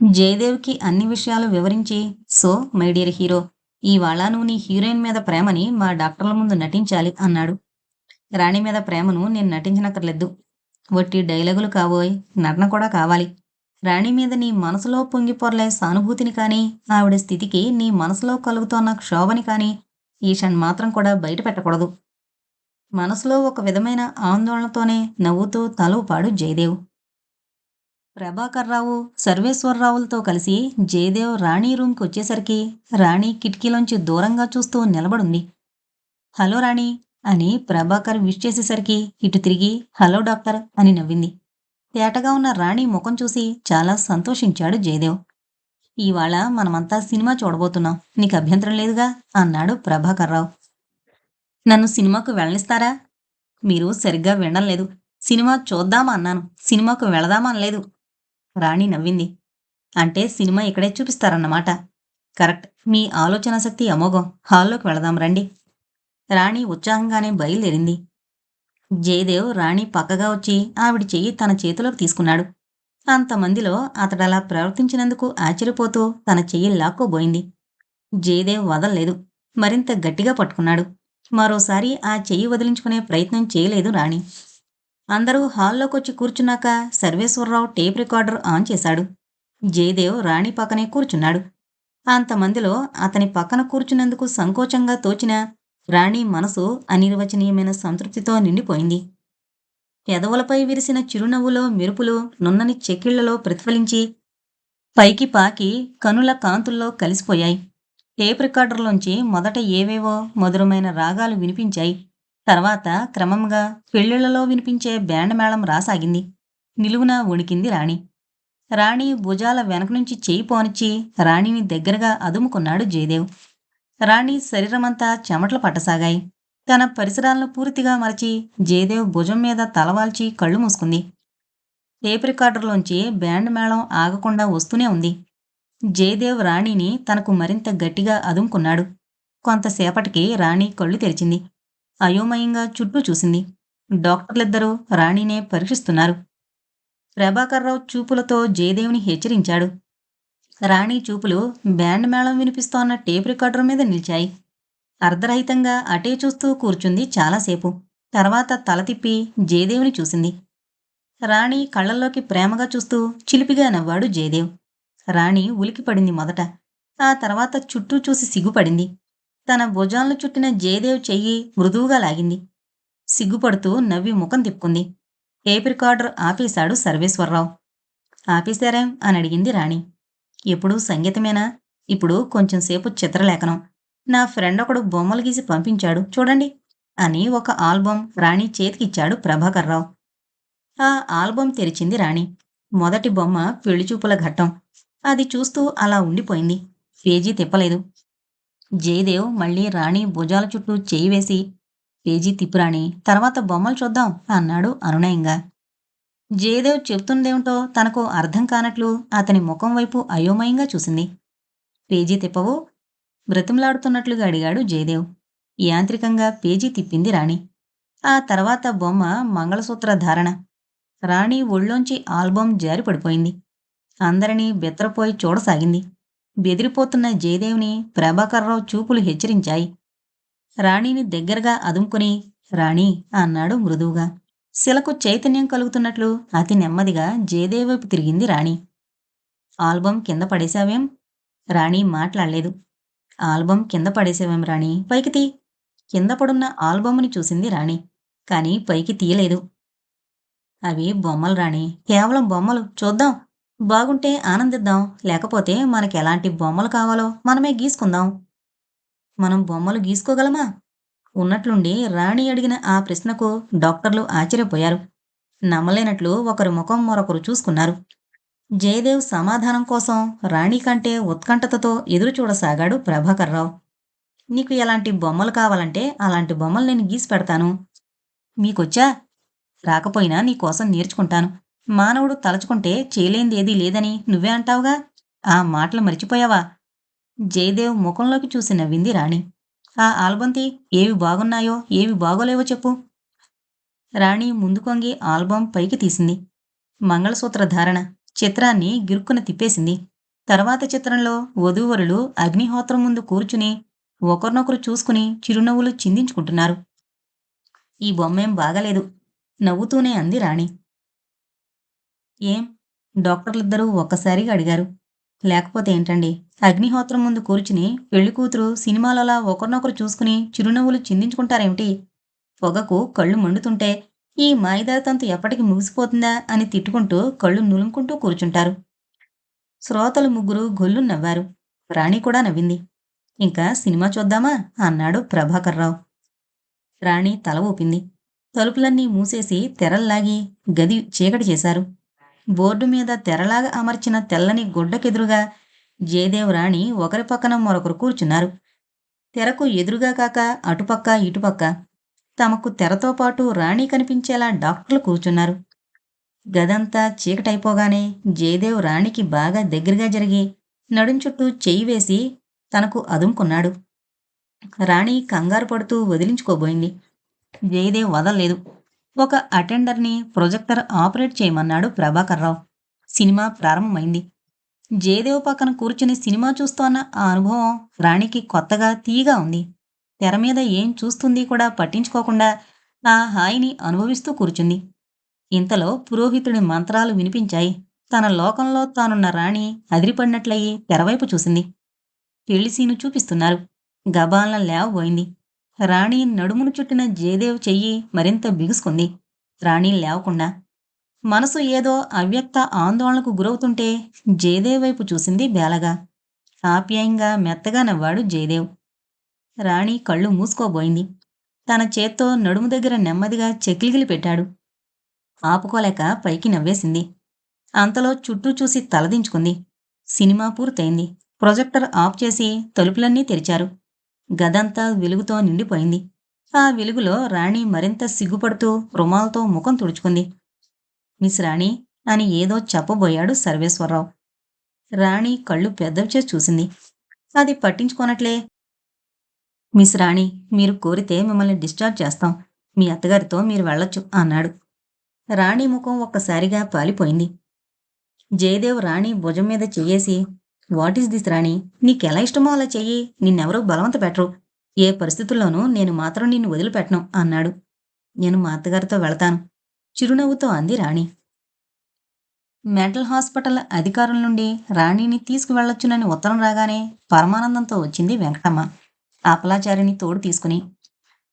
జయదేవ్‌కి అన్ని విషయాలు వివరించి, సో మై డియర్ హీరో, ఇవాళ నువ్వు నీ హీరోయిన్ మీద ప్రేమని మా డాక్టర్ల ముందు నటించాలి అన్నాడు. రాణి మీద ప్రేమను నేను నటించనక్కర్లేదు. వట్టి డైలాగులు కావోయ్ నటన కూడా కావాలి. రాణి మీద నీ మనసులో పొంగిపొరలే సానుభూతిని కానీ, ఆవిడ స్థితికి నీ మనసులో కలుగుతోన్న క్షోభని కానీ ఈషన్ మాత్రం కూడా బయట పెట్టకూడదు. మనసులో ఒక విధమైన ఆందోళనతోనే నవ్వుతూ తలవుపాడు జయదేవ్ ప్రభాకర్రావు, సర్వేశ్వరరావులతో కలిసి జయదేవ్ రాణి రూమ్‌కి వచ్చేసరికి రాణి కిటికీలోంచి దూరంగా చూస్తూ నిలబడుంది. హలో రాణి అని ప్రభాకర్ విష్ చేసేసరికి ఇటు తిరిగి హలో డాక్టర్ అని నవ్వింది. తేటగా ఉన్న రాణి ముఖం చూసి చాలా సంతోషించాడు జయదేవ్. ఇవాళ మనమంతా సినిమా చూడబోతున్నాం. నీకు అభ్యంతరం లేదుగా? అన్నాడు ప్రభాకర్రావు. నన్ను సినిమాకు వెళ్ళనిస్తారా? మీరు సరిగ్గా వినడం లేదు. సినిమా చూద్దామా అన్నాను. సినిమాకు వెళదామా అనలేదు. రాణి నవ్వింది. అంటే సినిమా ఇక్కడే చూపిస్తారన్నమాట. కరెక్ట్. మీ ఆలోచన శక్తి అమోఘం. హాల్లోకి వెళదాం రండి. రాణి ఉత్సాహంగానే బయలుదేరింది. జయదేవ్ రాణి పక్కగా వచ్చి ఆవిడ చెయ్యి తన చేతిలోకి తీసుకున్నాడు. అంతమందిలో అతడలా ప్రవర్తించినందుకు ఆశ్చర్యపోతూ తన చెయ్యి లాక్కోబోయింది. జయదేవ్ వదలలేదు మరింత గట్టిగా పట్టుకున్నాడు. మరోసారి ఆ చెయ్యి వదిలించుకునే ప్రయత్నం చేయలేదు రాణి. అందరూ హాల్లోకొచ్చి కూర్చున్నాక సర్వేశ్వరరావు టేప్ రికార్డర్ ఆన్ చేశాడు. జయదేవ్ రాణి పక్కనే కూర్చున్నాడు. అంతమందిలో అతని పక్కన కూర్చున్నందుకు సంకోచంగా తోచిన రాణి మనసు అనిర్వచనీయమైన సంతృప్తితో నిండిపోయింది. పెదవులపై విరిసిన చిరునవ్వులో మెరుపులు నున్నని చెక్కిళ్ళలో ప్రతిఫలించి పైకి పాకి కనుల కాంతుల్లో కలిసిపోయాయి. టేప్ రికార్డర్లోంచి మొదట ఏవేవో మధురమైన రాగాలు వినిపించాయి. తర్వాత క్రమంగా పెళ్ళిళ్ళలో వినిపించే బ్యాండ్ మేళం రాసాగింది. నిలువున వణికింది రాణి. రాణి భుజాల వెనక నుంచి చేయి పోనిచ్చి రాణిని దగ్గరగా అదుముకున్నాడు జయదేవ్. రాణి శరీరమంతా చెమటలు పట్టసాగాయి. తన పరిసరాలను పూర్తిగా మరచి జయదేవ్ భుజం మీద తలవాల్చి కళ్ళు మూసుకుంది. టేప్ రికార్డర్లోంచి బ్యాండ్ మేళం ఆగకుండా వస్తూనే ఉంది. జయదేవ్ రాణిని తనకు మరింత గట్టిగా అదుముకున్నాడు. కొంతసేపటికి రాణి కళ్ళు తెరిచింది. అయోమయంగా చుట్టూ చూసింది. డాక్టర్లిద్దరూ రాణినే పరీక్షిస్తున్నారు. ప్రభాకర్రావు చూపులతో జయదేవుని హెచ్చరించాడు. రాణి చూపులు బ్యాండ్ మేళం వినిపిస్తోన్న టేప్ రికార్డర్ మీద నిలిచాయి. అర్ధరహితంగా అటే చూస్తూ కూర్చుంది చాలాసేపు. తర్వాత తల తిప్పి జయదేవుని చూసింది. రాణి కళ్ళల్లోకి ప్రేమగా చూస్తూ చిలిపిగా నవ్వాడు జయదేవ్. రాణి ఉలికిపడింది మొదట. ఆ తర్వాత చుట్టూ చూసి సిగ్గుపడింది. తన భుజాలను చుట్టిన జయదేవ్ చెయ్యి మృదువుగా లాగింది. సిగ్గుపడుతూ నవ్వి ముఖం తిప్పుకుంది. టేప్ రికార్డర్ ఆపేశాడు సర్వేశ్వరరావు. ఆపేశారేం? అని అడిగింది రాణి. ఎప్పుడూ సంగీతమేనా? ఇప్పుడు కొంచెంసేపు చిత్రలేఖనం. నా ఫ్రెండ్ ఒకడు బొమ్మలు గీసి పంపించాడు చూడండి అని ఒక ఆల్బం రాణి చేతికిచ్చాడు ప్రభాకర్రావు. ఆ ఆల్బం తెరిచింది రాణి. మొదటి బొమ్మ పెళ్ళిచూపుల ఘట్టం. అది చూస్తూ అలా ఉండిపోయింది. పేజీ తిప్పలేదు. జయదేవ్ మళ్ళీ రాణి భుజాల చుట్టూ చేయి వేసి పేజీ తిప్పురాణి తర్వాత బొమ్మలు చూద్దాం అన్నాడు అనునయంగా. జయదేవ్ చెప్తుందేమిటో తనకు అర్థం కానట్లు అతని ముఖం వైపు అయోమయంగా చూసింది. పేజీ తిప్పవు? బ్రతిమలాడుతున్నట్లుగా అడిగాడు జయదేవ్. యాంత్రికంగా పేజీ తిప్పింది రాణి. ఆ తర్వాత బొమ్మ మంగళసూత్ర ధారణ. రాణి ఒళ్ళోంచి ఆల్బం జారిపడిపోయింది. అందరినీ బెత్తరపోయి చూడసాగింది. బెదిరిపోతున్న జయదేవ్‌ని ప్రభాకర్రావు చూపులు హెచ్చరించాయి. రాణిని దగ్గరగా అదుముకుని రాణి అన్నాడు మృదువుగా. శిలకు చైతన్యం కలుగుతున్నట్లు అతి నెమ్మదిగా జయదేవ్ వైపు తిరిగింది రాణి. ఆల్బం కింద పడేశావేం? రాణి మాట్లాడలేదు. ఆల్బం కింద పడేశావేం రాణి పైకి తీ. కింద పడున్న ఆల్బమ్ని చూసింది రాణి. కానీ పైకి తీయలేదు. అవి బొమ్మలు రాణి కేవలం బొమ్మలు. చూద్దాం. బాగుంటే ఆనందిద్దాం. లేకపోతే మనకెలాంటి బొమ్మలు కావాలో మనమే గీసుకుందాం. మనం బొమ్మలు గీసుకోగలమా? ఉన్నట్లుండి రాణి అడిగిన ఆ ప్రశ్నకు డాక్టర్లు ఆశ్చర్యపోయారు. నమ్మలేనట్లు ఒకరి ముఖం మరొకరు చూసుకున్నారు. జయదేవ్ సమాధానం కోసం రాణి కంటే ఉత్కంఠతతో ఎదురు చూడసాగాడు ప్రభాకర్రావు. నీకు ఎలాంటి బొమ్మలు కావాలంటే అలాంటి బొమ్మలు నేను గీసి పెడతాను. మీకొచ్చా? రాకపోయినా నీకోసం నేర్చుకుంటాను. మానవుడు తలచుకుంటే చేయలేనిదేదీ లేదని నువ్వే అంటావుగా? ఆ మాటలు మరిచిపోయావా? జయదేవ్ ముఖంలోకి చూసి నవ్వింది రాణి. ఆ ఆల్బం తీ. ఏవి బాగున్నాయో, ఏవి బాగోలేవో చెప్పు. రాణి ముందుకొంగి ఆల్బం పైకి తీసింది. మంగళసూత్ర ధారణ. చిత్రాన్ని గిరుక్కున తిప్పేసింది తర్వాత చిత్రంలో వధూవరులు అగ్నిహోత్రం ముందు కూర్చుని ఒకరినొకరు చూసుకుని చిరునవ్వులు చిందించుకుంటున్నారు ఈ బొమ్మేం బాగాలేదు నవ్వుతూనే అంది రాణి ఏం? డాక్టర్లిద్దరూ ఒక్కసారిగా అడిగారు. లేకపోతే ఏంటండి? అగ్నిహోత్రం ముందు కూర్చుని పెళ్ళి కూతురు సినిమాలలా ఒకరినొకరు చూసుకుని చిరునవ్వులు చిందించుకుంటారేమిటి? పొగకు కళ్ళు మండుతుంటే ఈ మాయదారతంతు ఎప్పటికి ముగిసిపోతుందా అని తిట్టుకుంటూ కళ్ళు నులుముకుంటూ కూర్చుంటారు. శ్రోతలు ముగ్గురు గొల్లు నవ్వారు. రాణి కూడా నవ్వింది. ఇంకా సినిమా చూద్దామా? అన్నాడు ప్రభాకర్రావు. రాణి తల ఊపింది. తలుపులన్నీ మూసేసి తెరల్లాగి గది చీకటి చేశారు. బోర్డు మీద తెరలాగా అమర్చిన తెల్లని గుడ్డకెదురుగా జయదేవరాణి ఒకరి పక్కన మరొకరు కూర్చున్నారు. తెరకు ఎదురుగా కాక అటుపక్క ఇటుపక్క తమకు తెరతో పాటు రాణి కనిపించేలా డాక్టర్లు కూర్చున్నారు. గదంతా చీకటైపోగానే జయదేవ్ రాణికి బాగా దగ్గరగా జరిగి నడుం చుట్టూ చెయ్యి వేసి తనకు అదుముకున్నాడు. రాణి కంగారు పడుతూ వదిలించుకోబోయింది. జయదేవ్ వదలలేదు. ఒక అటెండర్ని ప్రొజెక్టర్ ఆపరేట్ చేయమన్నాడు ప్రభాకర్రావు సినిమా ప్రారంభమైంది. జయదేవ్ పక్కన కూర్చుని సినిమా చూస్తోన్న ఆ అనుభవం రాణికి కొత్తగా తీయగా ఉంది. తెర మీద ఏం చూస్తుంది కూడా పట్టించుకోకుండా ఆ హాయిని అనుభవిస్తూ కూర్చుంది. ఇంతలో పురోహితుడి మంత్రాలు వినిపించాయి. తన లోకంలో తానున్న రాణి అదిరిపడినట్లయి తెరవైపు చూసింది. పెళ్ళి సీను చూపిస్తున్నారు. గబాలన లేవబోయింది. రాణి నడుమును చుట్టిన జయదేవ్ చెయ్యి మరింత బిగుసుకుంది. రాణి లేవకుండా మనసు ఏదో అవ్యక్త ఆందోళనకు గురవుతుంటే జయదేవ్ వైపు చూసింది బేలగా. ఆప్యాయంగా మెత్తగా నవ్వాడు జయదేవ్. రాణి కళ్ళు మూసుకోబోయింది. తన చేత్తో నడుము దగ్గర నెమ్మదిగా చెక్లిగిలి పెట్టాడు. ఆపుకోలేక పైకి నవ్వేసింది. అంతలో చుట్టూ చూసి తలదించుకుంది. సినిమా పూర్తయింది. ప్రొజెక్టర్ ఆఫ్ చేసి తలుపులన్నీ తెరిచారు. గదంతా వెలుగుతో నిండిపోయింది. ఆ వెలుగులో రాణి మరింత సిగ్గుపడుతూ రుమాలతో ముఖం తుడుచుకుంది. మిస్ రాణి అని ఏదో చెప్పబోయాడు సర్వేశ్వరరావు. రాణి కళ్ళు పెద్దవిచే చూసింది. అది పట్టించుకోనట్లే. మిస్ రాణి మీరు కోరితే మిమ్మల్ని డిశ్చార్జ్ చేస్తాం. మీ అత్తగారితో మీరు వెళ్ళొచ్చు అన్నాడు. రాణి ముఖం ఒక్కసారిగా పాలిపోయింది. జయదేవ్ రాణి భుజం మీద చెయ్యేసి వాట్ ఈస్ దిస్ రాణి? నీకెలా ఇష్టమో అలా చెయ్యి. నిన్నెవరూ బలవంత పెట్టరు. ఏ పరిస్థితుల్లోనూ నేను మాత్రం నిన్ను వదిలిపెట్టను అన్నాడు. నేను మా అత్తగారితో వెళతాను. చిరునవ్వుతో అంది రాణి. మెంటల్ హాస్పిటల్ అధికారుల నుండి రాణిని తీసుకువెళ్ళొచ్చునని ఉత్తరం రాగానే పరమానందంతో వచ్చింది వెంకటమ్మ. అప్పలాచారిని తోడు తీసుకుని.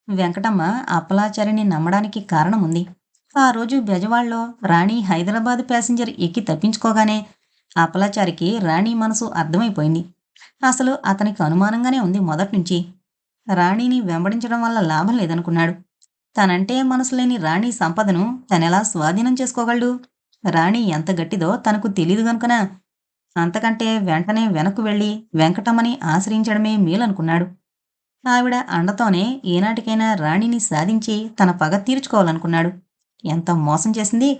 వెంకటమ్మ అప్పలాచారిని నమ్మడానికి కారణం ఉంది ఆ రోజు బెజవాడలో రాణి హైదరాబాద్ ప్యాసింజర్ ఎక్కి తప్పించుకోగానే అప్పలాచారికి రాణి మనసు అర్థమైపోయింది. అసలు అతనికి అనుమానంగానే ఉంది మొదటి నుంచి. రాణిని వెంబడించడం వల్ల లాభం లేదనుకున్నాడు. తనంటే మనసు లేని రాణి సంపదను తనెలా స్వాధీనం చేసుకోగలడు? రాణి ఎంత గట్టిదో తనకు తెలీదు గనుకనా? అంతకంటే వెంటనే వెనక్కు వెళ్ళి వెంకటమ్మని ఆశ్రయించడమే మేలనుకున్నాడు. ఆవిడ అండతోనే ఏనాటికైనా రాణిని సాధించి తన పగ తీర్చుకోవాలనుకున్నాడు. ఎంత మోసం చేసింది?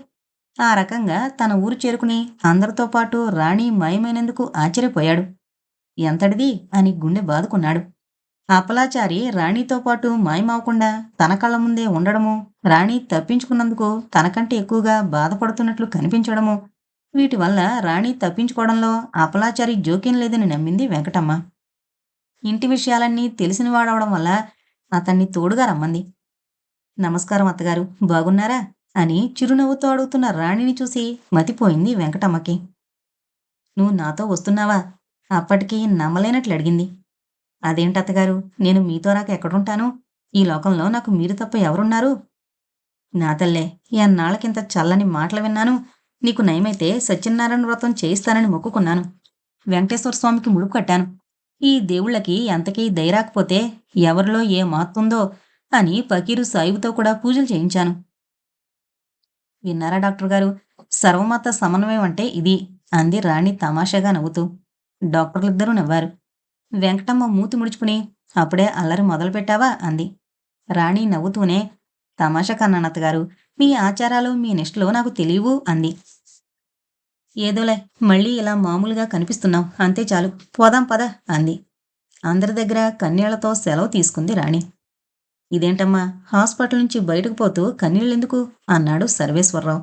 ఆ రకంగా తన ఊరు చేరుకుని అందరితో పాటు రాణి మాయమైనందుకు ఆశ్చర్యపోయాడు. ఎంతటిది? అని గుండె బాదుకున్నాడు. అపలాచారి రాణితో పాటు మాయమవకుండా తన కళ్ళ ముందే ఉండడము రాణి తప్పించుకున్నందుకు తనకంటే ఎక్కువగా బాధపడుతున్నట్లు కనిపించడము వీటి వల్ల రాణి తప్పించుకోవడంలో అపలాచారి జోక్యం లేదని నమ్మింది వెంకటమ్మ. ఇంటి విషయాలన్నీ తెలిసినవాడవడం వల్ల అతన్ని తోడుగా రమ్మంది. నమస్కారం అత్తగారు. బాగున్నారా? అని చిరునవ్వుతో అడుగుతున్న రాణిని చూసి మతిపోయింది వెంకటమ్మకి. నువ్వు నాతో వస్తున్నావా? అప్పటికి నమ్మలేనట్లు అడిగింది. అదేంటత్తగారు నేను మీతో రాక ఎక్కడుంటాను? ఈ లోకంలో నాకు మీరు తప్ప ఎవరున్నారు? నా తల్లే ఎన్నాళ్ళకింత చల్లని మాటలు విన్నాను. నీకు నయమైతే సత్యనారాయణ వ్రతం చేయిస్తానని మొక్కుకున్నాను. వెంకటేశ్వర స్వామికి ముడుపు కట్టాను. ఈ దేవుళ్ళకి ఎంతకీ దయరాకపోతే ఎవరిలో ఏ మాత్తుందో అని పకీరు సాయిబుతో కూడా పూజలు చేయించాను. విన్నారా డాక్టర్ గారు? సర్వమత సమన్వయం అంటే ఇది అంది రాణి తమాషాగా నవ్వుతూ. డాక్టర్లిద్దరూ నవ్వారు. వెంకటమ్మ మూతి ముడుచుకుని అప్పుడే అల్లరి మొదలుపెట్టావా? అంది. రాణి నవ్వుతూనే తమాషా కన్నానత్త గారు మీ ఆచారాలు మీ నిష్టలో నాకు తెలియవు అంది. ఏదోలే మళ్ళీ ఇలా మామూలుగా కనిపిస్తున్నావు. అంతే చాలు. పోదాం పద అంది. అందరి దగ్గర కన్నీళ్ళతో సెలవు తీసుకుంది రాణి. ఇదేంటమ్మా? హాస్పిటల్ నుంచి బయటకు పోతూ కన్నీళ్ళెందుకు? అన్నాడు సర్వేశ్వరరావు.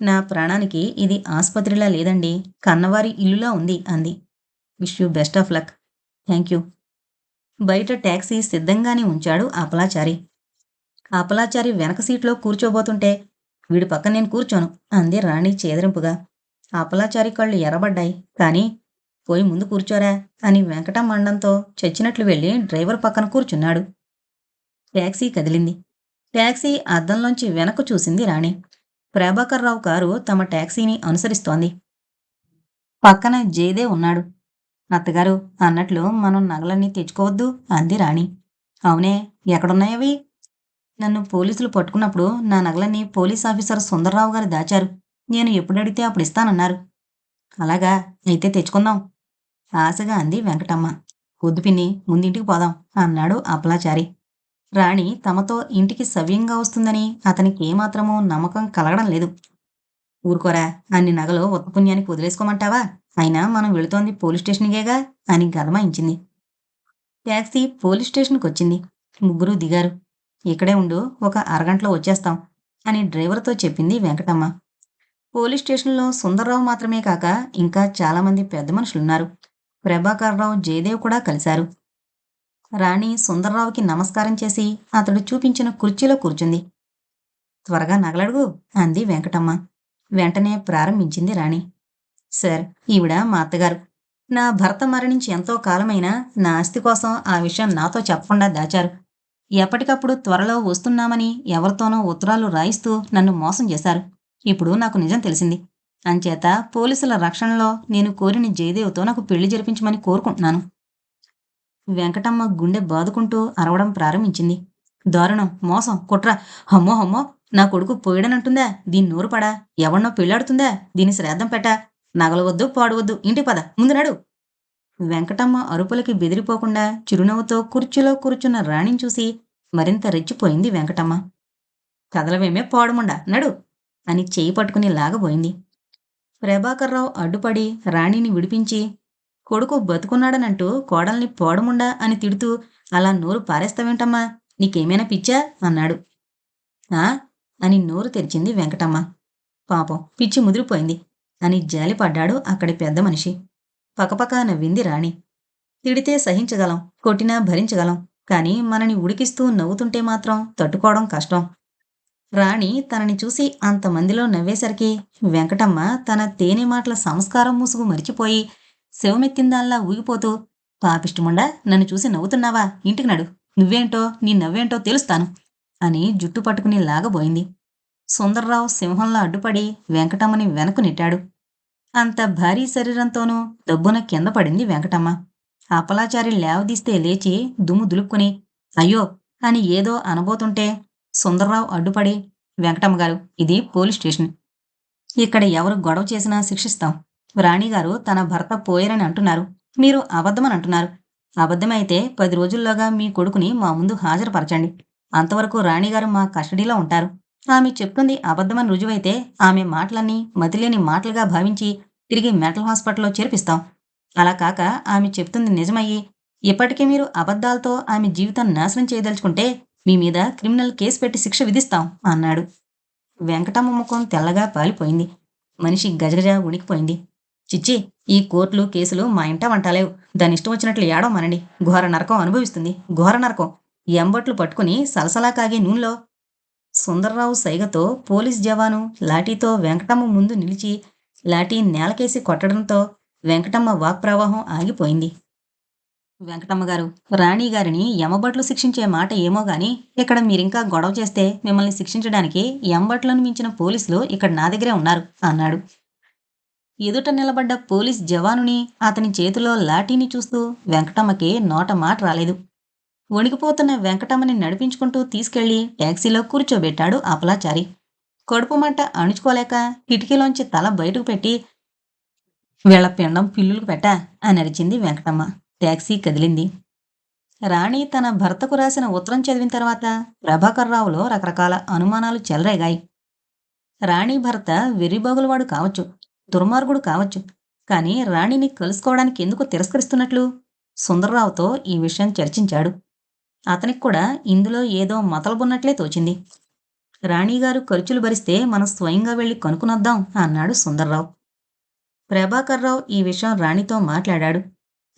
నా ప్రాణానికి ఇది ఆసుపత్రిలా లేదండి. కన్నవారి ఇల్లులా ఉంది అంది. Wish you best of luck. Thank you. బయట ట్యాక్సీ సిద్ధంగానే ఉంచాడు అపలాచారి అపలాచారి వెనక సీట్లో కూర్చోబోతుంటే వీడి పక్కన నేను కూర్చోను అంది రాణి చేదరింపుగా. అపలాచారి కళ్ళు ఎర్రబడ్డాయి. కానీ పోయి ముందు కూర్చోరా అని వెంకటం మండంతో చచ్చినట్లు వెళ్ళి డ్రైవర్ పక్కన కూర్చున్నాడు. ట్యాక్సీ కదిలింది. ట్యాక్సీ అద్దంలోంచి వెనక్కు చూసింది రాణి. ప్రభాకర్రావు కారు తమ ట్యాక్సీని అనుసరిస్తోంది. పక్కన జయదే ఉన్నాడు. అత్తగారు అన్నట్లు మనం నగలన్నీ తెచ్చుకోవద్దు అంది రాణి. అవునే ఎక్కడున్నాయవి నన్ను పోలీసులు పట్టుకున్నప్పుడు నా నగలన్నీ పోలీస్ ఆఫీసర్ సుందర్రావు గారు దాచారు. నేను ఎప్పుడు అడిగితే అప్పుడు ఇస్తానన్నారు. అలాగా అయితే తెచ్చుకుందాం. ఆశగా అంది వెంకటమ్మ. వద్దు పిన్ని ముందింటికి పోదాం అన్నాడు అప్పలాచారి. రాణి తమతో ఇంటికి సవ్యంగా వస్తుందని అతనికి ఏమాత్రమూ నమ్మకం కలగడం లేదు. ఊరుకోరా అన్ని నగలు ఉత్తపుణ్యానికి వదిలేసుకోమంటావా? అయినా మనం వెళుతోంది పోలీస్ స్టేషన్కేగా అని గదమాయించింది ట్యాక్సీ పోలీస్ స్టేషన్కి వచ్చింది ముగ్గురు దిగారు. ఇక్కడే ఉండు ఒక అరగంటలో వచ్చేస్తాం అని డ్రైవర్తో చెప్పింది వెంకటమ్మ. పోలీస్ స్టేషన్లో సుందర్రావు మాత్రమే కాక ఇంకా చాలామంది పెద్ద మనుషులున్నారు. ప్రభాకర్రావు జయదేవ్ కూడా కలిశారు. రాణి సుందర్రావుకి నమస్కారం చేసి అతడు చూపించిన కుర్చీలో కూర్చుంది. త్వరగా నగలడుగు అంది వెంకటమ్మ. వెంటనే ప్రారంభించింది రాణి. సార్ ఈవిడ మా అత్తగారు. నా భర్త మరణించి ఎంతో కాలమైనా నా ఆస్తి కోసం ఆ విషయం నాతో చెప్పకుండా దాచారు. ఎప్పటికప్పుడు త్వరలో వస్తున్నామని ఎవరితోనో ఉత్తరాలు రాయిస్తూ నన్ను మోసం చేశారు. ఇప్పుడు నాకు నిజం తెలిసింది. అంచేత పోలీసుల రక్షణలో నేను కోరిన జయదేవ్తో నాకు పెళ్ళి జరిపించమని కోరుకుంటున్నాను. వెంకటమ్మ గుండె బాదుకుంటూ అరవడం ప్రారంభించింది. దారుణం మోసం కుట్ర. హమ్మో హమ్మో నా కొడుకు పోయడనంటుందా? దీని నోరు పడా? ఎవన్నో పెళ్ళాడుతుందా? దీని శ్రాద్ధం పెట్టా? నగలవద్దు వద్దు ఇంటి పద ముందు నడు. వెంకటమ్మ అరుపులకి బెదిరిపోకుండా చిరునవ్వుతో కుర్చీలో కూర్చున్న రాణిని చూసి మరింత రెచ్చిపోయింది వెంకటమ్మ. కదలవేమే పాడుముండా నడు అని చేయి పట్టుకుని లాగబోయింది. ప్రభాకర్రావు అడ్డుపడి రాణిని విడిపించి కొడుకు బతుకున్నాడనంటూ కోడల్ని పోడముండా అని తిడుతూ అలా నోరు పారేస్తావేంటమ్మా? నీకేమైనా పిచ్చా? అన్నాడు. ఆ? అని నోరు తెరిచింది వెంకటమ్మ. పాపం పిచ్చి ముదిరిపోయింది. అని జాలిపడ్డాడు అక్కడి పెద్ద మనిషి. పకపక నవ్వింది రాణి. తిడితే సహించగలం కొట్టినా భరించగలం కాని మనని ఉడికిస్తూ నవ్వుతుంటే మాత్రం తట్టుకోవడం కష్టం. రాణి తనని చూసి అంతమందిలో నవ్వేసరికి వెంకటమ్మ తన తేనె మాటల సంస్కారం ముసుగు మరిచిపోయి శవమెక్కిందాల్లా ఊగిపోతూ పాపిష్టముండా నన్ను చూసి నవ్వుతున్నావా? ఇంటికి నడు. నువ్వేంటో నీ నవ్వేంటో తెలుస్తాను. అని జుట్టు పట్టుకుని లాగబోయింది. సుందర్రావు సింహంలో అడ్డుపడి వెంకటమ్మని వెనక్కు నెట్టాడు. అంత భారీ శరీరంతోనూ దబ్బున కింద పడింది వెంకటమ్మ. అపలాచారి లేవదీస్తే లేచి దుమ్ము దులుక్కుని అయ్యో! అని ఏదో అనబోతుంటే సుందర్రావు అడ్డుపడి వెంకటమ్మ గారు ఇది పోలీస్ స్టేషన్. ఇక్కడ ఎవరు గొడవ చేసినా శిక్షిస్తాం. రాణిగారు తన భర్త పోయారని అంటున్నారు. మీరు అబద్ధమని అంటున్నారు అబద్ధమైతే పది రోజుల్లోగా మీ కొడుకుని మా ముందు హాజరుపరచండి. అంతవరకు రాణిగారు మా కస్టడీలో ఉంటారు. ఆమె చెప్తుంది అబద్ధమని రుజువైతే ఆమె మాటలన్నీ మతిలేని మాటలుగా భావించి తిరిగి మెంటల్ హాస్పిటల్లో చేర్పిస్తాం. అలా కాక ఆమె చెప్తుంది నిజమయ్యి ఇప్పటికే మీరు అబద్ధాలతో ఆమె జీవితం నాశనం చేయదలుచుకుంటే మీ మీద క్రిమినల్ కేసు పెట్టి శిక్ష విధిస్తాం అన్నాడు. వెంకటమ్మ ముఖం తెల్లగా పాలిపోయింది. మనిషి గజగజ ఉనికిపోయింది చిచ్చి ఈ కోర్టులు కేసులు మా ఇంట వంటలేవు. దాని ఇష్టం వచ్చినట్లు ఏడో మనండి. ఘోర నరకం అనుభవిస్తుంది. ఘోర నరకం. ఎంబట్లు పట్టుకుని సలసలా కాగే నూనెలో సుందర్రావు సైగతో పోలీస్ జవాను లాఠీతో వెంకటమ్మ ముందు నిలిచి లాఠీ నేలకేసి కొట్టడంతో వెంకటమ్మ వాక్ప్రవాహం ఆగిపోయింది. వెంకటమ్మ గారు రాణి గారిని యమబట్లు శిక్షించే మాట ఏమో గాని ఇక్కడ మీరింకా గొడవ చేస్తే మిమ్మల్ని శిక్షించడానికి ఎంబట్లను మించిన పోలీసులు ఇక్కడ నా దగ్గరే ఉన్నారు అన్నాడు. ఎదుట నిలబడ్డ పోలీస్ జవానుని అతని చేతిలో లాఠీని చూస్తూ వెంకటమ్మకి నోట మాట రాలేదు. వణికిపోతున్న వెంకటమ్మని నడిపించుకుంటూ తీసుకెళ్ళి ట్యాక్సీలో కూర్చోబెట్టాడు అపలాచారి. కడుపు మంట అణుచుకోలేక కిటికీలోంచి తల బయటకు పెట్టి వీళ్ళ పిండం పిల్లులకు పెట్టా అని అరిచింది వెంకటమ్మ. ట్యాక్సీ కదిలింది. రాణి తన భర్తకు రాసిన ఉత్తరం చదివిన తర్వాత ప్రభాకర్రావులో రకరకాల అనుమానాలు చెలరేగాయి. రాణి భర్త వెర్రిబాగులవాడు కావచ్చు. దుర్మార్గుడు కావచ్చు. కానీ రాణిని కలుసుకోవడానికి ఎందుకు తిరస్కరిస్తున్నట్లు? సుందర్రావుతో ఈ విషయం చర్చించాడు. అతనికి కూడా ఇందులో ఏదో మతలబున్నట్లే తోచింది. రాణిగారు ఖర్చులు భరిస్తే మనం స్వయంగా వెళ్ళి కనుక్కునొద్దాం అన్నాడు సుందర్రావు. ప్రభాకర్రావు ఈ విషయం రాణితో మాట్లాడాడు.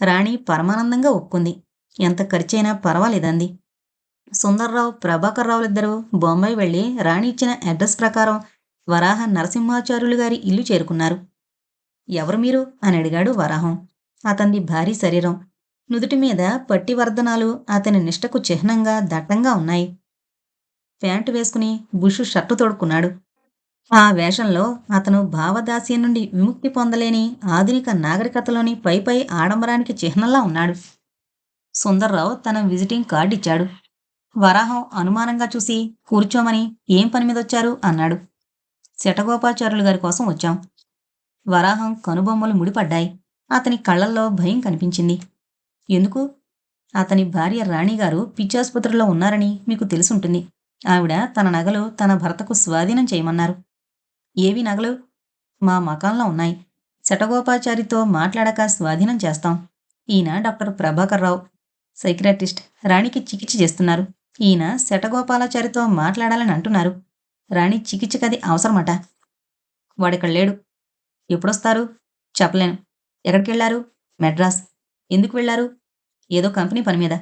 రాణి పరమానందంగా ఒప్పుకుంది. ఎంత ఖర్చైనా పర్వాలేదంది. సుందర్రావు ప్రభాకర్రావులిద్దరూ బొంబాయి వెళ్ళి రాణి ఇచ్చిన అడ్రస్ ప్రకారం వరాహ నరసింహాచార్యులు గారి ఇల్లు చేరుకున్నారు. ఎవరు మీరు? అని అడిగాడు వరాహం. అతనిది భారీ శరీరం. నుదుటి మీద పట్టి వర్ధనాలు అతని నిష్టకు చిహ్నంగా దట్టంగా ఉన్నాయి. ప్యాంటు వేసుకుని బుషు షర్టు తోడుకున్నాడు. ఆ వేషంలో అతను భావదాస్యం నుండి విముక్తి పొందలేని ఆధునిక నాగరికతలోని పైపై ఆడంబరానికి చిహ్నంలా ఉన్నాడు. సుందర్రావు తన విజిటింగ్ కార్డు ఇచ్చాడు. వరాహం అనుమానంగా చూసి కూర్చోమని ఏం పని మీద వచ్చారు అన్నాడు. శటగోపాచార్యులు గారి కోసం వచ్చాం. వరాహం కనుబొమ్మలు ముడిపడ్డాయి. అతని కళ్ళల్లో భయం కనిపించింది. ఎందుకు? అతని భార్య రాణిగారు పిచ్చాసుపత్రిలో ఉన్నారని మీకు తెలుసుంటుంది. ఆవిడ తన నగలు తన భర్తకు స్వాధీనం చేయమన్నారు. ఏవి నగలు? మా మకాంలో ఉన్నాయి. శటగోపాచారితో మాట్లాడక స్వాధీనం చేస్తాం. ఈయన డాక్టర్ ప్రభాకర్ రావు. సైక్రాటిస్ట్ రాణికి చికిత్స చేస్తున్నారు. ఈయన శటగోపాలాచారితో మాట్లాడాలని అంటున్నారు. రాణి చికిత్సకది అవసరమట. వాడిక్కడ లేడు. ఎప్పుడొస్తారు? చెప్పలేను. ఎక్కడికెళ్ళారు మెడ్రాస్. ఎందుకు వెళ్ళారు? ఏదో కంపెనీ పని మీద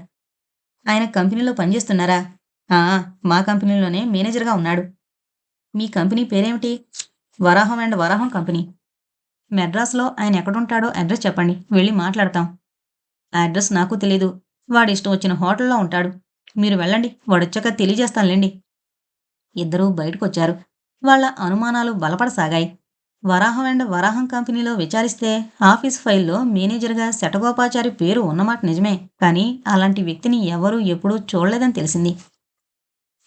ఆయన కంపెనీలో పనిచేస్తున్నారా? ఆ మా కంపెనీలోనే మేనేజర్గా ఉన్నాడు. మీ కంపెనీ పేరేమిటి? Varaham and Varaham company. మెడ్రాస్లో ఆయన ఎక్కడుంటాడో అడ్రస్ చెప్పండి. వెళ్ళి మాట్లాడతాం. ఆ అడ్రస్ నాకు తెలీదు. వాడి ఇష్టం వచ్చిన హోటల్లో ఉంటాడు. మీరు వెళ్ళండి. వాడొచ్చాక తెలియజేస్తానులేండి. ఇద్దరూ బయటకొచ్చారు. వాళ్ళ అనుమానాలు బలపడసాగాయి. వరాహం అండ్ వరాహం కంపెనీలో విచారిస్తే ఆఫీస్ ఫైల్లో మేనేజర్గా శటగోపాచారి పేరు ఉన్నమాట నిజమే. కానీ అలాంటి వ్యక్తిని ఎవరూ ఎప్పుడూ చూడలేదని తెలిసింది.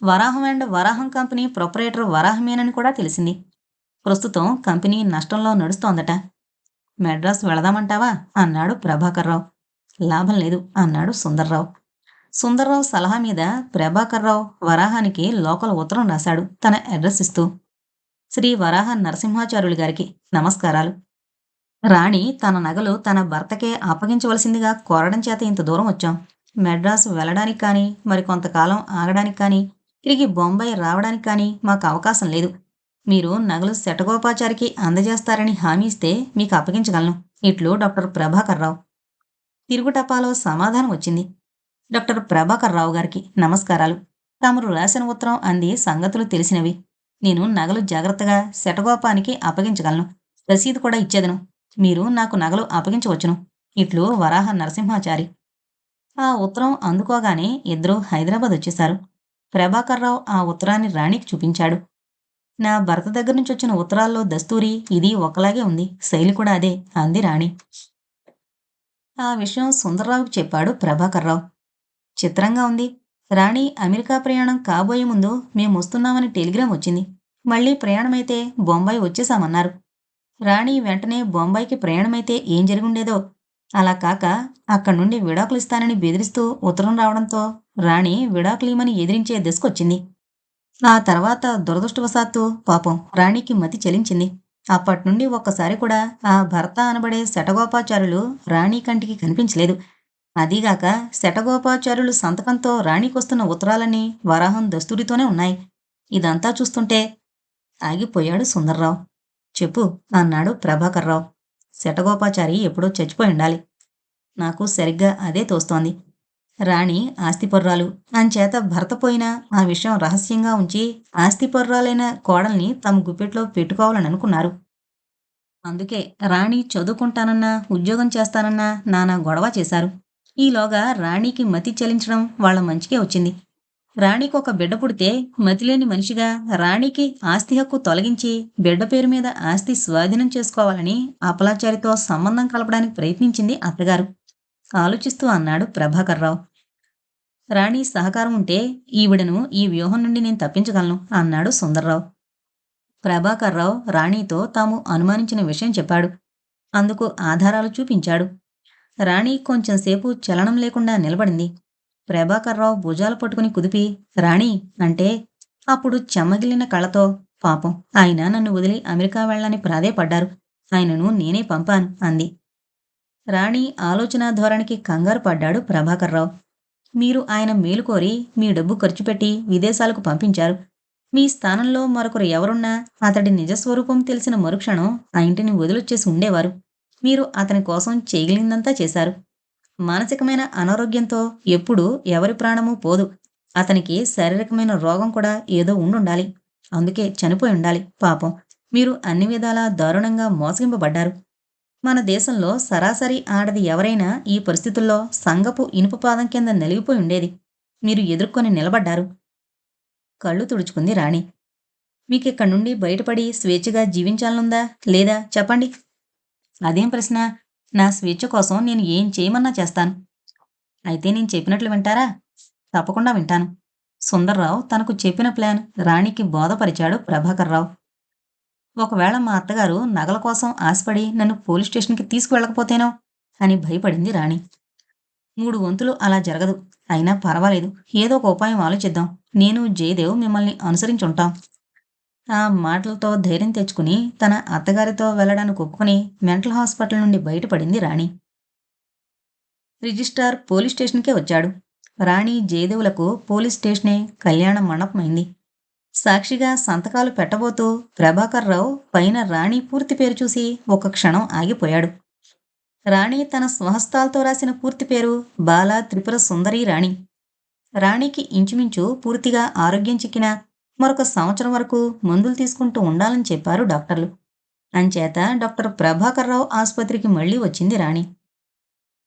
Varaham and Varaham company proprietor వరాహమేనని కూడా తెలిసింది. ప్రస్తుతం కంపెనీ నష్టంలో నడుస్తోందట. మెడ్రాస్ వెళదామంటావా? అన్నాడు ప్రభాకర్రావు. లాభం లేదు అన్నాడు సుందర్రావు. సుందర్రావు సలహా మీద ప్రభాకర్రావు వరాహానికి లోకల్ ఉత్తరం రాశాడు. తన అడ్రస్ ఇస్తూ శ్రీ వరాహ నరసింహాచార్యులు గారికి నమస్కారాలు. రాణి తన నగలు తన భర్తకే అప్పగించవలసిందిగా కోరడం చేత ఇంత దూరం వచ్చాం. మెడ్రాస్ వెళ్ళడానికి కానీ మరి కొంతకాలం ఆగడానికి కానీ తిరిగి బొంబాయి రావడానికి కానీ మాకు అవకాశం లేదు. మీరు నగలు శటగోపాచారికి అందజేస్తారని హామీ ఇస్తే మీకు అప్పగించగలను. ఇట్లు డాక్టర్ ప్రభాకర్రావు. తిరుగుటపాలో సమాధానం వచ్చింది. డాక్టర్ ప్రభాకర్ రావు గారికి నమస్కారాలు. తమరు రాసిన ఉత్తరం అంది సంగతులు తెలిసినవి. నేను నగలు జాగ్రత్తగా శటగోపానికి అప్పగించగలను. రసీదు కూడా ఇచ్చేదను. మీరు నాకు నగలు అప్పగించవచ్చును. ఇట్లు వరాహ నరసింహాచారి. ఆ ఉత్తరం అందుకోగానే ఇద్దరూ హైదరాబాద్ వచ్చేశారు. ప్రభాకర్రావు ఆ ఉత్తరాన్ని రాణికి చూపించాడు. నా భర్త దగ్గర నుంచి వచ్చిన ఉత్తరాల్లో దస్తూరి ఇది ఒకలాగే ఉంది. శైలి కూడా అదే అంది రాణి. ఆ విషయం సుందర్రావుకి చెప్పాడు ప్రభాకర్రావు చిత్రంగా ఉంది. రాణి అమెరికా ప్రయాణం కాబోయే ముందు మేము వస్తున్నామని టెలిగ్రామ్ వచ్చింది. మళ్ళీ ప్రయాణమైతే బొంబాయి వచ్చేసామన్నారు. రాణి వెంటనే బొంబాయికి ప్రయాణమైతే ఏం జరిగుండేదో అలా కాక అక్కడి నుండి విడాకులు ఇస్తానని బెదిరిస్తూ ఉత్తరం రావడంతో రాణి విడాకులీమని ఎదిరించే దశకొచ్చింది. ఆ తర్వాత దురదృష్టవశాత్తు పాపం రాణికి మతి చెలించింది. అప్పటి నుండి ఒక్కసారి కూడా ఆ భర్త అనబడే శటగోపాచారులు రాణి కంటికి కనిపించలేదు. అదీగాక శటగోపాచారులు సంతకంతో రాణికొస్తున్న ఉత్తరాలన్నీ వరాహం దస్తూరితోనే ఉన్నాయి. ఇదంతా చూస్తుంటే ఆగిపోయాడు సుందర్రావు. చెప్పు అన్నాడు ప్రభాకర్రావు. శటగోపాచారి ఎప్పుడో చచ్చిపోయి ఉండాలి. నాకు సరిగ్గా అదే తోస్తోంది. రాణి ఆస్తిపర్రాలు. అంచేత భర్త పోయినా ఆ విషయం రహస్యంగా ఉంచి ఆస్తిపర్రాలైన కోడల్ని తమ గుప్పెట్లో పెట్టుకోవాలని అనుకున్నారు అందుకే రాణి చదువుకుంటానన్నా ఉద్యోగం చేస్తానన్నా నానా గొడవ చేశారు. ఈలోగా రాణికి మతి చలించడం వాళ్ళ మంచికే వచ్చింది. రాణికి ఒక బిడ్డ పుడితే మతిలేని మనిషిగా రాణికి ఆస్తి హక్కు తొలగించి బిడ్డ పేరు మీద ఆస్తి స్వాధీనం చేసుకోవాలని అపలాచారితో సంబంధం కలపడానికి ప్రయత్నించింది అత్తగారు. ఆలోచిస్తూ అన్నాడు ప్రభాకర్రావు. రాణి సహకారం ఉంటే ఈవిడను ఈ వ్యూహం నుండి నేను తప్పించగలను అన్నాడు సుందర్రావు. ప్రభాకర్రావు రాణితో తాము అనుమానించిన విషయం చెప్పాడు. అందుకు ఆధారాలు చూపించాడు. రాణి కొంచెంసేపు చలనం లేకుండా నిలబడింది. ప్రభాకర్రావు భుజాలు పట్టుకుని కుదిపి రాణి అంటే? అప్పుడు చెమ్మగిలిన కళ్ళతో పాపం ఆయన నన్ను వదిలి అమెరికా వెళ్ళని ప్రాధేయపడ్డారు. ఆయనను నేనే పంపాను అంది. రాణి ఆలోచన ధోరణికి కంగారు పడ్డాడు ప్రభాకర్రావు. మీరు ఆయన మేలు కోరి మీ డబ్బు ఖర్చు పెట్టి విదేశాలకు పంపించారు. మీ స్థానంలో మరొకరు ఎవరున్నా అతడి నిజస్వరూపం తెలిసిన మరుక్షణం ఆ ఇంటిని వదిలొచ్చేసి ఉండేవారు. మీరు అతని కోసం చేయగలిగిందంతా చేశారు. మానసికమైన అనారోగ్యంతో ఎప్పుడూ ఎవరి ప్రాణము పోదు. అతనికి శారీరకమైన రోగం కూడా ఏదో ఉండుండాలి. అందుకే చనిపోయి ఉండాలి. పాపం. మీరు అన్ని విధాలా దారుణంగా మోసగింపబడ్డారు. మన దేశంలో సరాసరి ఆడది ఎవరైనా ఈ పరిస్థితుల్లో సంగపు ఇనుప పాదం కింద నలిగిపోయి ఉండేది. మీరు ఎదుర్కొని నిలబడ్డారు. కళ్ళు తుడుచుకుంది రాణి. మీకిక్కడి నుండి బయటపడి స్వేచ్ఛగా జీవించాలనుందా లేదా చెప్పండి. అదేం ప్రశ్న? నా స్వేచ్ఛ కోసం నేను ఏం చేయమన్నా చేస్తాను. అయితే నేను చెప్పినట్లు వింటారా? తప్పకుండా వింటాను. సుందర్రావు తనకు చెప్పిన ప్లాన్ రాణికి బోధపరిచాడు ప్రభాకర్రావు. ఒకవేళ మా అత్తగారు నగల కోసం ఆశపడి నన్ను పోలీస్ స్టేషన్కి తీసుకువెళ్ళకపోతేనో? అని భయపడింది రాణి. మూడు వంతులు అలా జరగదు. అయినా పర్వాలేదు. ఏదో ఒక ఉపాయం ఆలోచిద్దాం. నేను జయదేవ్ మిమ్మల్ని అనుసరించుంటాం. ఆ మాటలతో ధైర్యం తెచ్చుకుని తన అత్తగారితో వెళ్ళడానికి ఒప్పుకుని మెంటల్ హాస్పిటల్ నుండి బయటపడింది రాణి. రిజిస్ట్రార్ పోలీస్ స్టేషన్కే వచ్చాడు. రాణి జయదేవులకు పోలీస్ స్టేషనే కళ్యాణ మండపమైంది. సాక్షిగా సంతకాలు పెట్టబోతూ ప్రభాకర్ రావు పైన రాణి పూర్తి పేరు చూసి ఒక క్షణం ఆగిపోయాడు. రాణి తన స్వహస్తాలతో రాసిన పూర్తి పేరు బాలా త్రిపుర సుందరి రాణి. రాణికి ఇంచుమించు పూర్తిగా ఆరోగ్యం చిక్కిన మరొక సంవత్సరం వరకు మందులు తీసుకుంటూ ఉండాలని చెప్పారు డాక్టర్లు. అంచేత డాక్టర్ ప్రభాకర్రావు ఆసుపత్రికి మళ్ళీ వచ్చింది రాణి.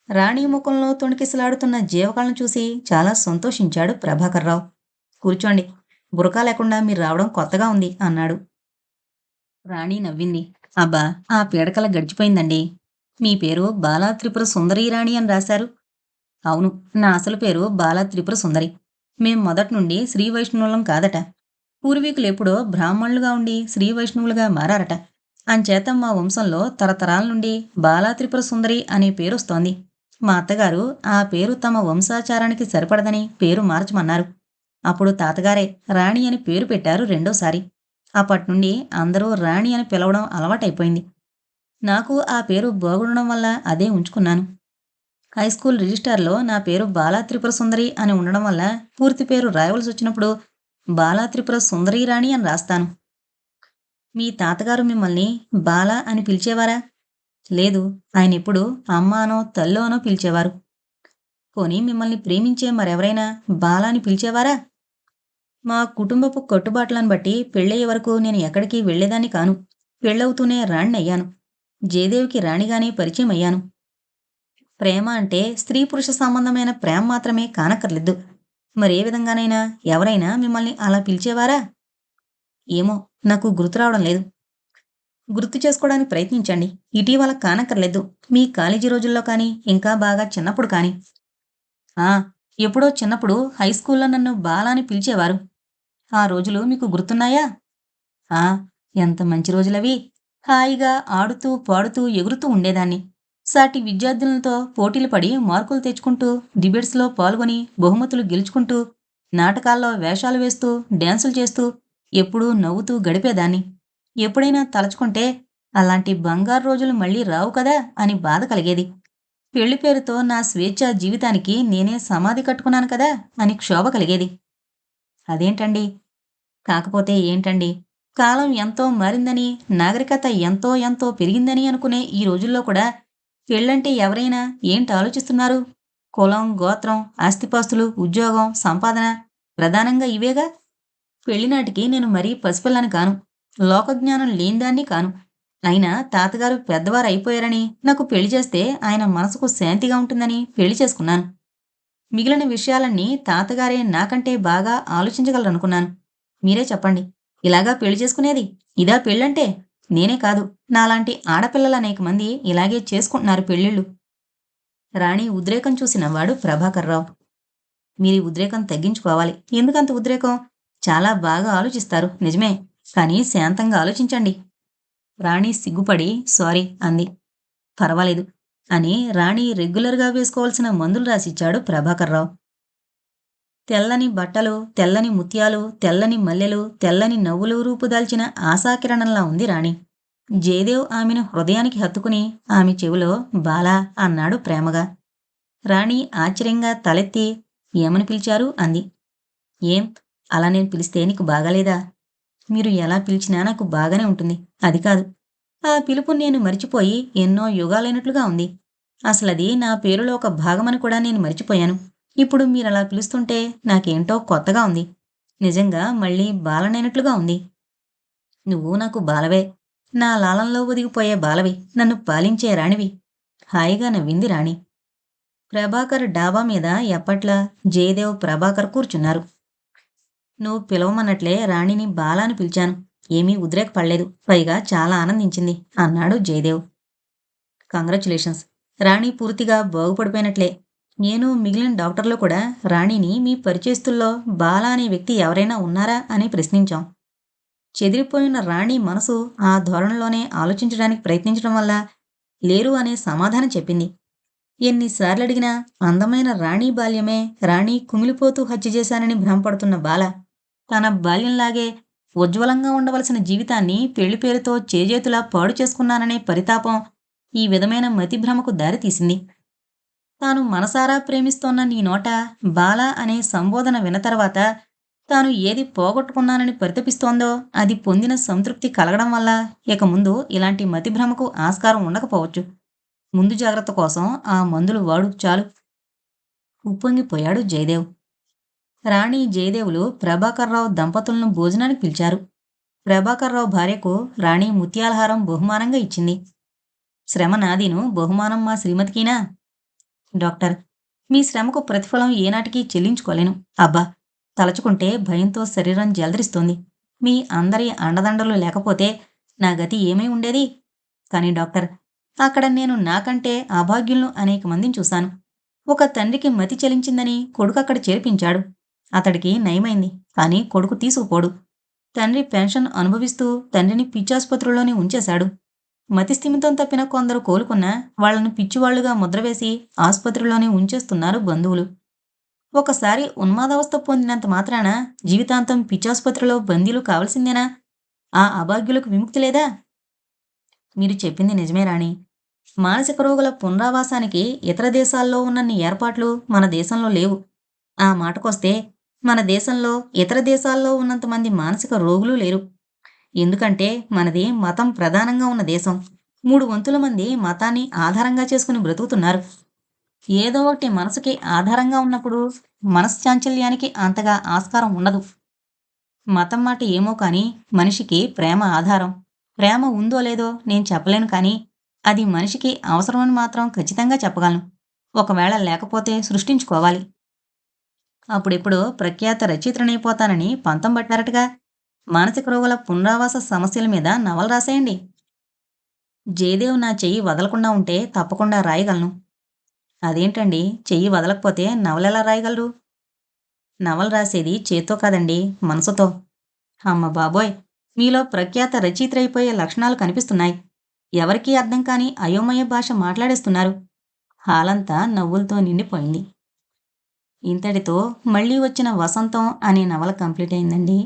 రాణి ముఖంలో తొణికిసలాడుతున్న జీవకాలను చూసి చాలా సంతోషించాడు ప్రభాకర్రావు కూర్చోండి బురకా లేకుండా మీరు రావడం కొత్తగా ఉంది అన్నాడు. రాణి నవ్వింది. అబ్బా ఆ పీడకల గడిచిపోయిందండి. మీ పేరు బాలా త్రిపుర సుందరి రాణి అని రాశారు. అవును నా అసలు పేరు బాలా త్రిపుర సుందరి. మేం మొదటి నుండి శ్రీ వైష్ణవులం కాదట. పూర్వీకులు ఎప్పుడో బ్రాహ్మణులుగా ఉండి శ్రీ వైష్ణవులుగా మారారట. అంచేత మా వంశంలో తరతరాల నుండి బాలా త్రిపుర సుందరి అనే పేరొస్తోంది. మా అత్తగారు ఆ పేరు తమ వంశాచారానికి సరిపడదని పేరు మార్చమన్నారు. అప్పుడు తాతగారే రాణి అని పేరు పెట్టారు రెండోసారి. అప్పటినుండి అందరూ రాణి అని పిలవడం అలవాటైపోయింది. నాకు ఆ పేరు బాగుండడం వల్ల అదే ఉంచుకున్నాను. హై స్కూల్ రిజిస్టార్లో నా పేరు బాలా త్రిపుర సుందరి అని ఉండడం వల్ల పూర్తి పేరు రాయవలసి వచ్చినప్పుడు బాలాత్రిపుర సుందరీరాణి రాణి అని రాస్తాను. మీ తాతగారు మిమ్మల్ని బాలా అని పిలిచేవారా? లేదు ఆయన ఎప్పుడు అమ్మానో తల్లోనో పిలిచేవారు. పోనీ మిమ్మల్ని ప్రేమించే మరెవరైనా బాలా అని పిలిచేవారా? మా కుటుంబపు కట్టుబాట్లను బట్టి పెళ్ళయ్యే వరకు నేను ఎక్కడికి వెళ్ళేదాన్ని కాను. పెళ్ళవుతూనే రాణి అయ్యాను జయదేవికి రాణిగానే పరిచయం అయ్యాను ప్రేమ అంటే స్త్రీ పురుష సంబంధమైన ప్రేమ మాత్రమే కానక్కర్లేదు. మరే విధంగానైనా ఎవరైనా మిమ్మల్ని అలా పిలిచేవారా? ఏమో నాకు గుర్తు రావడం లేదు. గుర్తు చేసుకోవడానికి ప్రయత్నించండి. ఇటీవల కానక్కర్లేదు. మీ కాలేజీ రోజుల్లో కానీ ఇంకా బాగా చిన్నప్పుడు కానీ. ఆ ఎప్పుడో చిన్నప్పుడు హై స్కూల్లో నన్ను బాలాని పిలిచేవారు. ఆ రోజులు మీకు గుర్తున్నాయా? ఆ ఎంత మంచి రోజులవి. హాయిగా ఆడుతూ పాడుతూ ఎగురుతూ ఉండేదాన్ని. సాటి విద్యార్థులతో పోటీలు పడి మార్కులు తెచ్చుకుంటూ డిబేట్స్లో పాల్గొని బహుమతులు గెలుచుకుంటూ నాటకాల్లో వేషాలు వేస్తూ డ్యాన్సులు చేస్తూ ఎప్పుడూ నవ్వుతూ గడిపేదాన్ని. ఎప్పుడైనా తలచుకుంటే అలాంటి బంగారు రోజులు మళ్ళీ రావు కదా అని బాధ కలిగేది. పెళ్ళి పేరుతో నా స్వేచ్ఛ జీవితానికి నేనే సమాధి కట్టుకున్నాను కదా అని క్షోభ కలిగేది. అదేంటండి? కాకపోతే ఏంటండి? కాలం ఎంతో మారిందని నాగరికత ఎంతో ఎంతో పెరిగిందని అనుకునే ఈ రోజుల్లో కూడా పెళ్ళంటే ఎవరైనా ఏంటి ఆలోచిస్తున్నారు కులం గోత్రం ఆస్తిపాస్తులు ఉద్యోగం సంపాదన ప్రధానంగా ఇవేగా? పెళ్ళినాటికి నేను మరీ పసిపిల్లని కాను. లోకజ్ఞానం లేనిదాన్ని కాను. అయినా తాతగారు పెద్దవారు అయిపోయారని నాకు పెళ్ళి చేస్తే ఆయన మనసుకు శాంతిగా ఉంటుందని పెళ్ళి చేసుకున్నాను. మిగిలిన విషయాలన్నీ తాతగారే నాకంటే బాగా ఆలోచించగలరనుకున్నాను. మీరే చెప్పండి. ఇలాగా పెళ్ళి చేసుకునేది ఇదా పెళ్ళంటే? నేనే కాదు. నాలాంటి ఆడపిల్లలు అనేక మంది ఇలాగే చేసుకుంటున్నారు పెళ్ళిళ్ళు. రాణి ఉద్రేకం చూసినవాడు ప్రభాకర్రావు మీరు ఉద్రేకం తగ్గించుకోవాలి. ఎందుకంత ఉద్రేకం? చాలా బాగా ఆలోచిస్తారు. నిజమే. కానీ శాంతంగా ఆలోచించండి. రాణి సిగ్గుపడి సారీ అంది. పర్వాలేదు అని రాణి రెగ్యులర్గా వేసుకోవాల్సిన మందులు రాసిచ్చాడు ప్రభాకర్రావు తెల్లని బట్టలు తెల్లని ముత్యాలు తెల్లని మల్లెలు తెల్లని నవ్వులు రూపుదాల్చిన ఆశాకిరణంలా ఉంది రాణి. జయదేవ్ ఆమెను హృదయానికి హత్తుకుని ఆమె చెవిలో బాలా అన్నాడు ప్రేమగా. రాణి ఆశ్చర్యంగా తలెత్తి ఏమని పిలిచారు? అంది. ఏం? అలా నేను పిలిస్తే నీకు బాగాలేదా? మీరు ఎలా పిలిచినా నాకు బాగానే ఉంటుంది. అది కాదు. ఆ పిలుపు నేను మరిచిపోయి ఎన్నో యుగాలైనట్లుగా ఉంది. అసలది నా పేరులో ఒక భాగమని కూడా నేను మరిచిపోయాను. ఇప్పుడు మీరు అలా పిలుస్తుంటే నాకేంటో కొత్తగా ఉంది. నిజంగా మళ్ళీ బాలనైనట్లుగా ఉంది. నువ్వు నాకు బాలవే. నా లాలంలో ఒదిగిపోయే బాలవి. నన్ను పాలించే రాణివి. హాయిగా నవ్వింది రాణి. ప్రభాకర్ డాబా మీద ఎప్పట్లా జయదేవ్ ప్రభాకర్ కూర్చున్నారు. నువ్వు పిలవమన్నట్లే రాణిని బాల అని పిలిచాను. ఏమీ ఉద్రేకపడలేదు పైగా చాలా ఆనందించింది అన్నాడు జయదేవ్. కంగ్రాచులేషన్స్. రాణి పూర్తిగా బాగుపడిపోయినట్లే. నేను మిగిలిన డాక్టర్లు కూడా రాణిని మీ పరిచయస్తుల్లో బాల అనే వ్యక్తి ఎవరైనా ఉన్నారా అని ప్రశ్నించాం. చెదిరిపోయిన రాణి మనసు ఆ ధోరణిలోనే ఆలోచించడానికి ప్రయత్నించడం వల్ల లేరు అనే సమాధానం చెప్పింది. ఎన్నిసార్లు అడిగినా అందమైన రాణి బాల్యమే రాణి కుమిలిపోతూ హత్య చేశానని భ్రమపడుతున్న బాల తన బాల్యంలాగే ఉజ్వలంగా ఉండవలసిన జీవితాన్ని పెళ్ళి పేరుతో చేజేతులా పాడు చేసుకున్నాననే పరితాపం ఈ విధమైన మతిభ్రమకు దారితీసింది. తాను మనసారా ప్రేమిస్తోన్న నీ నోట బాల అనే సంబోధన విన తర్వాత తాను ఏది పోగొట్టుకున్నానని పరితపిస్తోందో అది పొందిన సంతృప్తి కలగడం వల్ల ఇక ముందు ఇలాంటి మతిభ్రమకు ఆస్కారం ఉండకపోవచ్చు. ముందు జాగ్రత్త కోసం ఆ మందులు వాడు చాలు. ఉప్పొంగిపోయాడు జయదేవ్. రాణి జయదేవులు ప్రభాకర్రావు దంపతులను భోజనానికి పిలిచారు. ప్రభాకర్రావు భార్యకు రాణి ముత్యాలహారం బహుమానంగా ఇచ్చింది. శ్రమ నాదీను బహుమానం మా శ్రీమతికినా డాక్టర్ మీ శ్రమకు ప్రతిఫలం ఏనాటికి చెల్లించుకోలేను. అబ్బా! తలచుకుంటే భయంతో శరీరం జలదరిస్తోంది. మీ అందరి అండదండలు లేకపోతే నా గతి ఏమై ఉండేది? కానీ డాక్టర్ అక్కడ నేను నాకంటే అభాగ్యులను అనేక మందిని చూశాను. ఒక తండ్రికి మతి చెలించిందని కొడుకు అక్కడ చేర్పించాడు. అతడికి నయమైంది కానీ కొడుకు తీసుకుపోడు. తండ్రి పెన్షన్ అనుభవిస్తూ తండ్రిని పిచ్చాసుపత్రిలోనే ఉంచేశాడు. మతిస్థిమితం తప్పిన కొందరు కోలుకున్నా వాళ్ళను పిచ్చివాళ్ళుగా ముద్రవేసి ఆసుపత్రిలోనే ఉంచేస్తున్నారు బంధువులు. ఒకసారి ఉన్మాదావస్థ పొందినంత మాత్రాన జీవితాంతం పిచ్చాసుపత్రిలో బందీలు కావలసిందేనా? ఆ అభాగ్యులకు విముక్తి లేదా? మీరు చెప్పింది నిజమే రాణి. మానసిక రోగుల పునరావాసానికి ఇతర దేశాల్లో ఉన్నన్ని ఏర్పాట్లు మన దేశంలో లేవు. ఆ మాటకొస్తే మన దేశంలో ఇతర దేశాల్లో ఉన్నంతమంది మానసిక రోగులు లేరు. ఎందుకంటే మనది మతం ప్రధానంగా ఉన్న దేశం. మూడు వంతుల మంది మతాన్ని ఆధారంగా చేసుకుని బ్రతుకుతున్నారు. ఏదో ఒకటి మనసుకి ఆధారంగా ఉన్నప్పుడు మనశ్చాంచల్యానికి అంతగా ఆస్కారం ఉండదు. మతం మాట ఏమో కానీ మనిషికి ప్రేమ ఆధారం. ప్రేమ ఉందో లేదో నేను చెప్పలేను కానీ అది మనిషికి అవసరమని మాత్రం ఖచ్చితంగా చెప్పగలను. ఒకవేళ లేకపోతే సృష్టించుకోవాలి. అప్పుడెప్పుడు ప్రఖ్యాత రచయితనైపోతానని పంతం పట్టారటగా. మానసిక రోగుల పునరావాస సమస్యల మీద నవలు రాసేయండి. జయదేవ్ నా చెయ్యి వదలకుండా ఉంటే తప్పకుండా రాయగలను. అదేంటండి? చెయ్యి వదలకపోతే నవలెలా రాయగలరు? నవలు రాసేది చేత్తో కాదండి మనసుతో. అమ్మ బాబోయ్! మీలో ప్రఖ్యాత రచయిత్రైపోయే లక్షణాలు కనిపిస్తున్నాయి. ఎవరికీ అర్థం కాని అయోమయ భాష మాట్లాడేస్తున్నారు. హాలంతా నవ్వులతో నిండిపోయింది. ఇంతటితో మళ్ళీ వచ్చిన వసంతం అనే నవల కంప్లీట్ అయిందండి.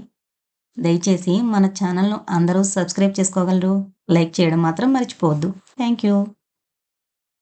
దయచేసి మన ఛానల్ను అందరూ సబ్స్క్రైబ్ చేసుకోగలరు. లైక్ చేయడం మాత్రం మర్చిపోవద్దు. Thank you.